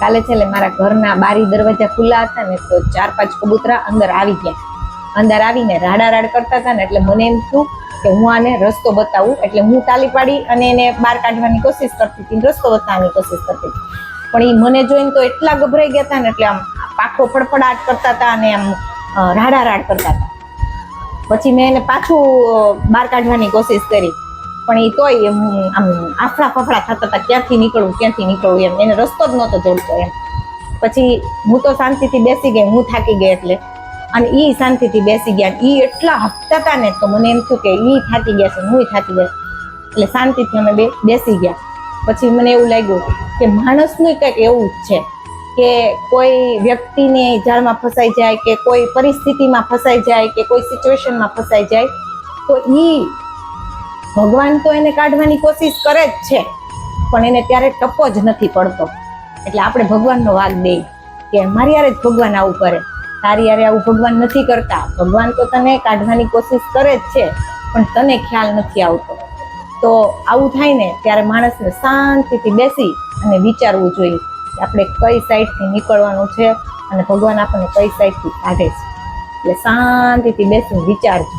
કાલે છે એટલે મારા ઘરના બારી દરવાજા ખુલ્લા હતા ને તો ચાર પાંચ કબૂતરા અંદર આવી ગયા. અંદર આવીને રાડા રાડ કરતા હતા ને એટલે મને એમ થયું કે હું આને રસ્તો બતાવું. એટલે હું તાલી પાડી અને એને બહાર કાઢવાની કોશિશ કરતી હતી રસ્તો બતાવવાની કોશિશ કરતી હતી. પણ એ મને જોઈને તો એટલા ગભરાઈ ગયા હતા ને એટલે આમ પાખો ફડફડાટ કરતા હતા અને આમ રાડા રાડ કરતા હતા. પછી મેં એને પાછું બહાર કાઢવાની કોશિશ કરી. પણ એ તોય એમ, આમ આફડા ફફડા થતા હતા, ક્યાંથી નીકળવું ક્યાંથી નીકળવું એમ. એને રસ્તો જ નહોતો જોડતો એમ. પછી હું તો શાંતિથી બેસી ગઈ, હું થાકી ગઈ એટલે. અને એ શાંતિથી બેસી ગયા એ એટલા હફતા હતા ને તો મને એમ થયું કે એ થાકી ગયા છે હું થાકી ગયા એટલે શાંતિથી અમે બે બેસી ગયા. પછી મને એવું લાગ્યું કે માણસનું કંઈક એવું જ છે કે કોઈ વ્યક્તિને જાળમાં ફસાઈ જાય કે કોઈ પરિસ્થિતિમાં ફસાઈ જાય કે કોઈ સિચ્યુએશનમાં ફસાઈ જાય, તો ઈ ભગવાન તો એને કાઢવાની કોશિશ કરે જ છે, પણ એને ત્યારે ટપો જ નથી પડતો. એટલે આપણે ભગવાનનો વાગ દઈએ કે મારી યારે જ ભગવાન આવું કરે. તારી યારે આવું ભગવાન નથી કરતા. ભગવાન તો તને કાઢવાની કોશિશ કરે જ છે, પણ તને ખ્યાલ નથી આવતો. તો આવું થાય ને ત્યારે માણસને શાંતિથી બેસી અને વિચારવું જોઈએ કે આપણે કઈ સાઈડથી નીકળવાનું છે અને ભગવાન આપણને કઈ સાઈડથી કાઢે છે. એટલે શાંતિથી બેસીને વિચારજો.